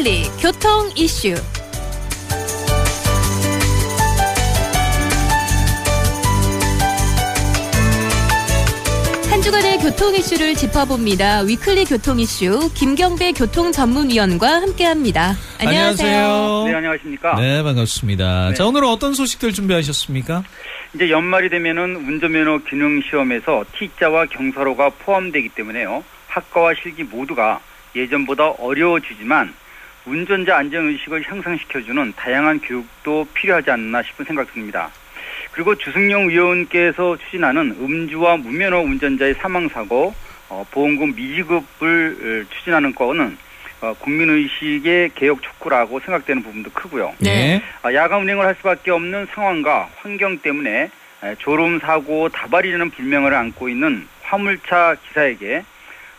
위클리 교통 이슈. 한 주간의 교통 이슈를 짚어봅니다. 위클리 교통 이슈 김경배 교통 전문위원과 함께합니다. 안녕하세요. 네, 안녕하십니까. 네, 반갑습니다. 네. 자, 오늘 어떤 소식들 준비하셨습니까? 이제 연말이 되면은 운전면허 기능 시험에서 T자와 경사로가 포함되기 때문에요. 학과와 실기 모두가 예전보다 어려워지지만 운전자 안전의식을 향상시켜주는 다양한 교육도 필요하지 않나 싶은 생각 듭니다. 그리고 주승용 위원께서 추진하는 음주와 무면허 운전자의 사망사고, 어, 보험금 미지급을 어, 추진하는 거는 어, 국민의식의 개혁 촉구라고 생각되는 부분도 크고요. 네. 아, 야간 운행을 할 수밖에 없는 상황과 환경 때문에 에, 졸음 사고 다발이라는 불명을 안고 있는 화물차 기사에게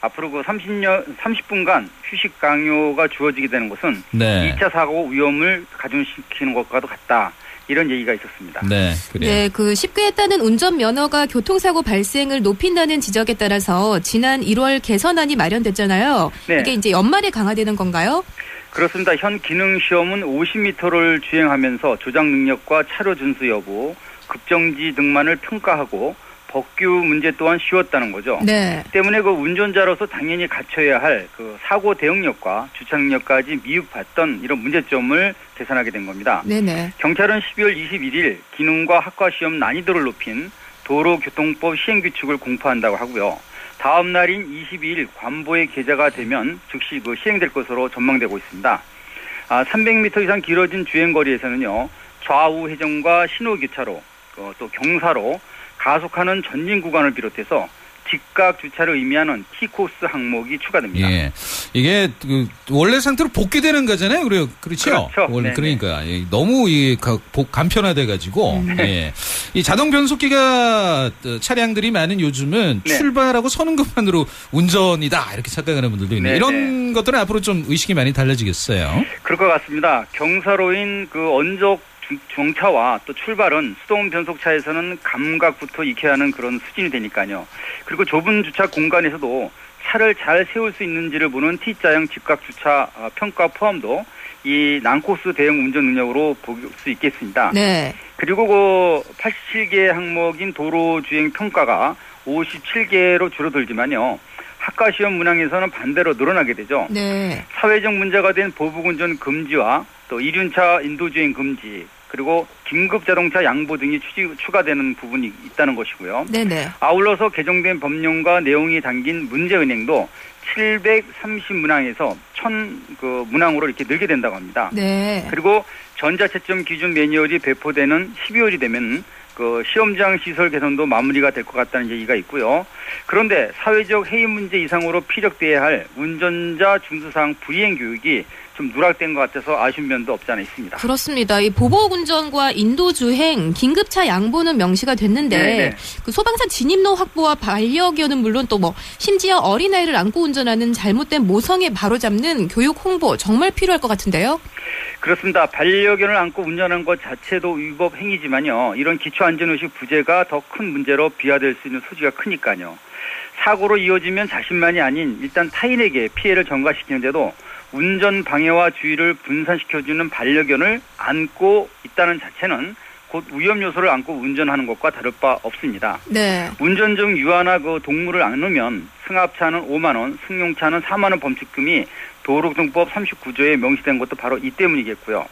앞으로 그 30년 30분간 휴식 강요가 주어지게 되는 것은 네. 2차 사고 위험을 가중시키는 것과도 같다. 이런 얘기가 있었습니다. 네, 그래요. 네, 그 쉽게 했다는 운전 면허가 교통사고 발생을 높인다는 지적에 따라서 지난 1월 개선안이 마련됐잖아요. 네. 이게 이제 연말에 강화되는 건가요? 그렇습니다. 현 기능 시험은 50m를 주행하면서 조작 능력과 차로 준수 여부, 급정지 등만을 평가하고 법규 문제 또한 쉬웠다는 거죠. 네. 때문에 그 운전자로서 당연히 갖춰야 할 그 사고 대응력과 주차 능력까지 미흡했던 이런 문제점을 개선하게 된 겁니다. 네네. 경찰은 12월 21일 기능과 학과 시험 난이도를 높인 도로교통법 시행 규칙을 공포한다고 하고요. 다음 날인 22일 관보의 계좌가 되면 즉시 그 시행될 것으로 전망되고 있습니다. 아, 300m 이상 길어진 주행 거리에서는요. 좌우 회전과 신호 교차로 어, 또 경사로 가속하는 전진 구간을 비롯해서 직각 주차를 의미하는 T코스 항목이 추가됩니다. 예. 이게 그 원래 상태로 복귀되는 거잖아요. 그래요. 그렇죠? 그렇죠. 원래 네네. 그러니까 예, 너무 이 간편화돼 가지고 예. 이 자동 변속기가 어, 차량들이 많은 요즘은 네. 출발하고 서는 것만으로 운전이다 이렇게 착각하는 분들도 있네. 네네. 이런 것들은 앞으로 좀 의식이 많이 달라지겠어요. 그럴 것 같습니다. 경사로인 그 언적 중- 정차와 또 출발은 수동 변속차에서는 감각부터 익혀야 하는 그런 수준이 되니까요. 그리고 좁은 주차 공간에서도 차를 잘 세울 수 있는지를 보는 T자형 직각 주차 어, 평가 포함도 이 난코스 대응 운전 능력으로 볼 수 있겠습니다. 네. 그리고 그 87개 항목인 도로 주행 평가가 57개로 줄어들지만요. 학과 시험 문항에서는 반대로 늘어나게 되죠. 네. 사회적 문제가 된 보복운전 금지와 또 이륜차 인도주행 금지 그리고 긴급 자동차 양보 등이 추가되는 부분이 있다는 것이고요. 네네. 아울러서 개정된 법령과 내용이 담긴 문제은행도 730 문항에서 1000그 문항으로 이렇게 늘게 된다고 합니다. 네. 그리고 전자채점 기준 매뉴얼이 배포되는 12월이 되면 그 시험장 시설 개선도 마무리가 될 것 같다는 얘기가 있고요. 그런데 사회적 해임 문제 이상으로 피력돼야 할 운전자 준수사항 불이행 교육이 좀 누락된 것 같아서 아쉬운 면도 없지 않아 있습니다. 그렇습니다. 이 보복 운전과 인도 주행, 긴급차 양보는 명시가 됐는데 네네. 그 소방차 진입로 확보와 반려견은 물론 또 뭐 심지어 어린 아이를 안고 운전하는 잘못된 모성에 바로잡는 교육 홍보 정말 필요할 것 같은데요. 그렇습니다. 반려견을 안고 운전하는 것 자체도 위법 행위지만요. 이런 기초 안전의식 부재가 더 큰 문제로 비화될 수 있는 소지가 크니까요. 사고로 이어지면 자신만이 아닌 일단 타인에게 피해를 전가시키는데도 운전 방해와 주의를 분산시켜주는 반려견을 안고 있다는 자체는 곧 위험 요소를 안고 운전하는 것과 다를 바 없습니다. 네. 운전 중 유아나 그 동물을 안으면 승합차는 5만 원, 승용차는 4만 원 범칙금이 도로교통법 39조에 명시된 것도 바로 이 때문이겠고요.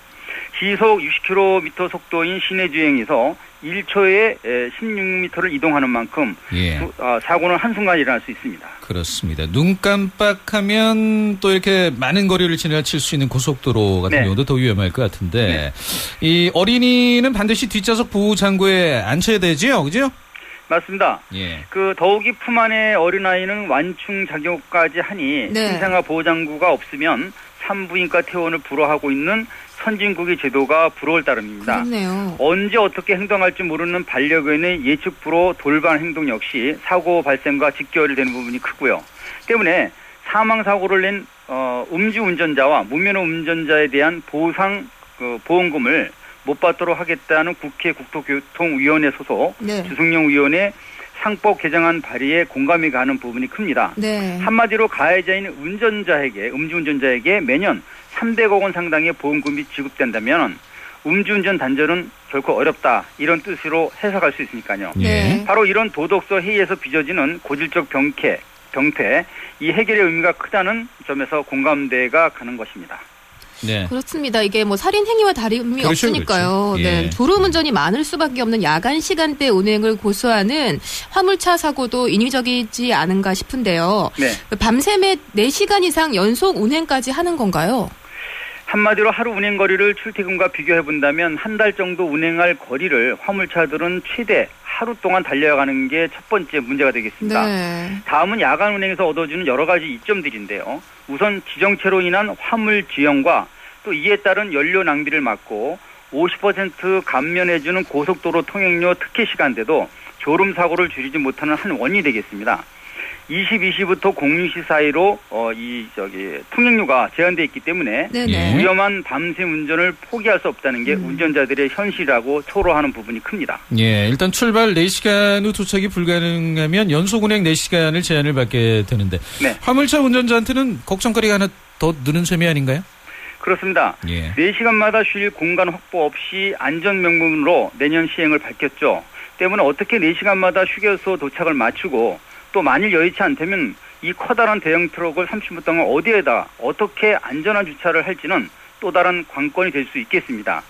시속 60km 속도인 시내 주행에서 1초에 16m를 이동하는 만큼 예. 수- 아, 사고는 한순간 일어날 수 있습니다. 그렇습니다. 눈 깜빡하면 또 이렇게 많은 거리를 지나칠 수 있는 고속도로 같은 네. 경우도 더 위험할 것 같은데 이 어린이는 반드시 뒷좌석 보호 장구에 앉혀야 되지요, 그죠? 맞습니다. 예. 그 더욱이 품 안의 어린아이는 완충 작용까지 하니 네. 신생아 보호 장구가 없으면 산부인과 퇴원을 불허하고 있는 선진국의 제도가 부러울 따름입니다. 그렇네요. 언제 어떻게 행동할지 모르는 반려견의 예측 불허 돌발 행동 역시 사고 발생과 직결되는 부분이 크고요. 때문에 사망 사고를 낸 어, 음주 운전자와 무면허 운전자에 대한 보상 그 보험금을 못 받도록 하겠다는 국회 국토교통위원회 소속 네. 주승용 위원의 상법 개정안 발의에 공감이 가는 부분이 큽니다. 네. 한마디로 가해자인 운전자에게 음주운전자에게 매년 300억 원 상당의 보험금이 지급된다면 음주운전 단절은 결코 어렵다 이런 뜻으로 해석할 수 있으니까요. 예. 네. 바로 이런 도덕서 회의에서 빚어지는 고질적 병쾌, 병퇴 이 해결의 의미가 크다는 점에서 공감대가 가는 것입니다. 네. 그렇습니다. 이게 뭐 살인 행위와 다름이 그렇죠, 없으니까요. 그렇죠. 네. 예. 졸음 운전이 많을 수밖에 없는 야간 시간대 운행을 고수하는 화물차 사고도 인위적이지 않은가 싶은데요. 네. 밤샘에 4시간 이상 연속 운행까지 하는 건가요? 한마디로 하루 운행 거리를 출퇴근과 비교해 본다면 한 달 정도 운행할 거리를 화물차들은 최대 하루 동안 달려가는 게 첫 번째 문제가 되겠습니다. 네. 다음은 야간 운행에서 얻어지는 여러 가지 이점들인데요. 우선 지정체로 인한 화물 지연과 또 이에 따른 연료 낭비를 막고 50% 감면해주는 고속도로 통행료 특혜 시간대도 졸음 사고를 줄이지 못하는 한 원인이 되겠습니다. 22시부터 06시 사이로 어, 이 저기 통행료가 제한돼 있기 때문에 네네. 예. 위험한 밤샘 운전을 포기할 수 없다는 게 음. 운전자들의 현실이라고 토로하는 부분이 큽니다. 예, 일단 출발 4시간 후 도착이 불가능하면 연속 운행 4시간을 제한을 받게 되는데 네. 화물차 운전자한테는 걱정거리가 하나 더 느는 셈이 아닌가요? 그렇습니다. 예. 4시간마다 쉴 공간 확보 없이 안전 명분으로 내년 시행을 밝혔죠. 때문에 어떻게 4시간마다 휴게소 도착을 맞추고 또 만일 여의치 않다면 이 커다란 대형 트럭을 30분 동안 어디에다 어떻게 안전한 주차를 할지는 또 다른 관건이 될 수 있겠습니다.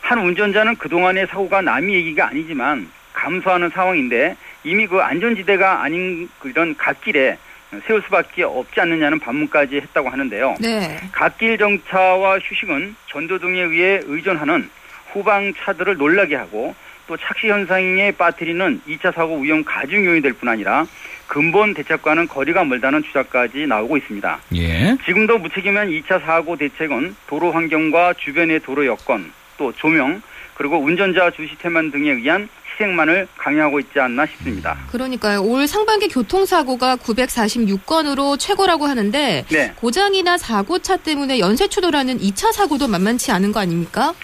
한 운전자는 그동안의 사고가 남의 얘기가 아니지만 감수하는 상황인데 이미 그 안전지대가 아닌 그런 갓길에 세울 수밖에 없지 않느냐는 반문까지 했다고 하는데요. 네. 갓길 정차와 휴식은 전조등에 의해 의존하는 후방 차들을 놀라게 하고 또 착시 현상에 빠뜨리는 2차 사고 위험 가중 요인이 될 뿐 아니라 근본 대책과는 거리가 멀다는 주장까지 나오고 있습니다. 예. 지금도 무책임한 2차 사고 대책은 도로 환경과 주변의 도로 여건, 또 조명, 그리고 운전자 주시 태만 등에 의한 희생만을 강요하고 있지 않나 싶습니다. 그러니까요. 올 상반기 교통사고가 946건으로 최고라고 하는데 네. 고장이나 사고차 때문에 연쇄 추돌하는 2차 사고도 만만치 않은 거 아닙니까?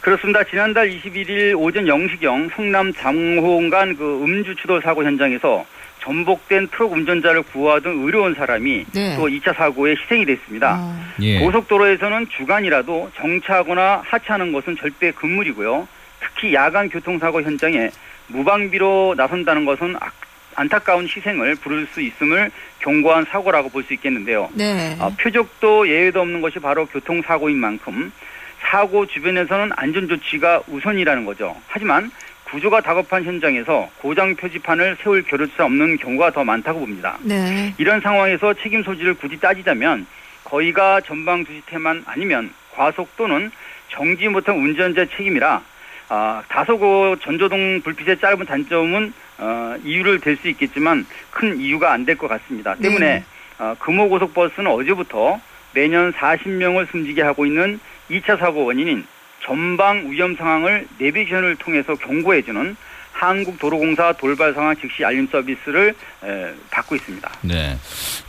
그렇습니다. 지난달 21일 오전 0시경 성남 장호간 그 음주 추돌 사고 현장에서 전복된 트럭 운전자를 구하던 의료원 사람이 네. 또 2차 사고에 희생이 됐습니다. 아, 예. 고속도로에서는 주간이라도 정차하거나 하차하는 것은 절대 금물이고요. 특히 야간 교통사고 현장에 무방비로 나선다는 것은 악- 안타까운 희생을 부를 수 있음을 경고한 사고라고 볼 수 있겠는데요. 네. 아, 표적도 예외도 없는 것이 바로 교통사고인 만큼 사고 주변에서는 안전조치가 우선이라는 거죠. 하지만 구조가 다급한 현장에서 고장 표지판을 세울 겨를차 없는 경우가 더 많다고 봅니다. 네. 이런 상황에서 책임 소지를 굳이 따지자면 거의가 전방 주시태만 아니면 과속 또는 정지 못한 운전자 책임이라 아, 다소 그 전조등 불빛의 짧은 단점은 어, 이유를 될 수 있겠지만 큰 이유가 안 될 것 같습니다. 때문에 네. 어, 금호고속버스는 어제부터 매년 40명을 숨지게 하고 있는 2차 사고 원인인 전방 위험 상황을 내비게이션을 통해서 경고해주는 한국도로공사 돌발 상황 즉시 알림 서비스를 에, 받고 있습니다. 네.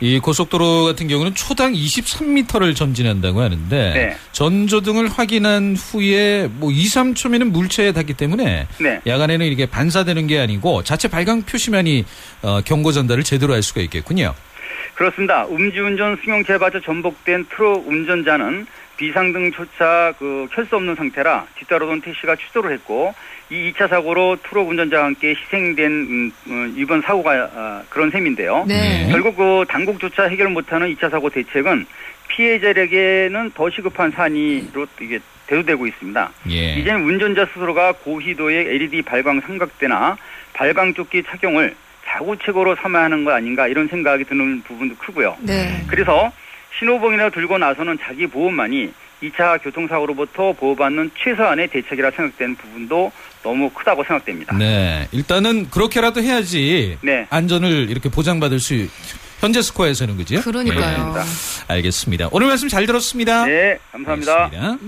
이 고속도로 같은 경우는 초당 23m를 전진한다고 하는데 네. 전조등을 확인한 후에 뭐 2, 3초면은 물체에 닿기 때문에 네. 야간에는 이게 반사되는 게 아니고 자체 발광 표시만이 어, 경고 전달을 제대로 할 수가 있겠군요. 그렇습니다. 음주운전 승용차에 전복된 트럭 운전자는 비상등 조차 그 켤 수 없는 상태라 뒤따르던 택시가 취소를 했고 이 2차 사고로 트럭 운전자와 함께 희생된 음, 어, 이번 사고가 아, 그런 셈인데요. 네. 네. 결국 그 당국조차 해결 못하는 2차 사고 대책은 피해자에게는 더 시급한 산이로 이게 대두되고 있습니다. 예. 이제는 운전자 스스로가 고희도의 LED 발광 삼각대나 발광 조끼 착용을 자구책으로 삼아야 하는 거 아닌가 이런 생각이 드는 부분도 크고요. 네. 그래서 신호봉이나 들고 나서는 자기 보험만이 2차 교통사고로부터 보호받는 최소한의 대책이라 생각되는 부분도 너무 크다고 생각됩니다. 네. 일단은 그렇게라도 해야지 네. 안전을 이렇게 보장받을 수 현재 스코어에서는 그죠? 그러니까요. 예. 알겠습니다. 오늘 말씀 잘 들었습니다. 네, 감사합니다. 알겠습니다.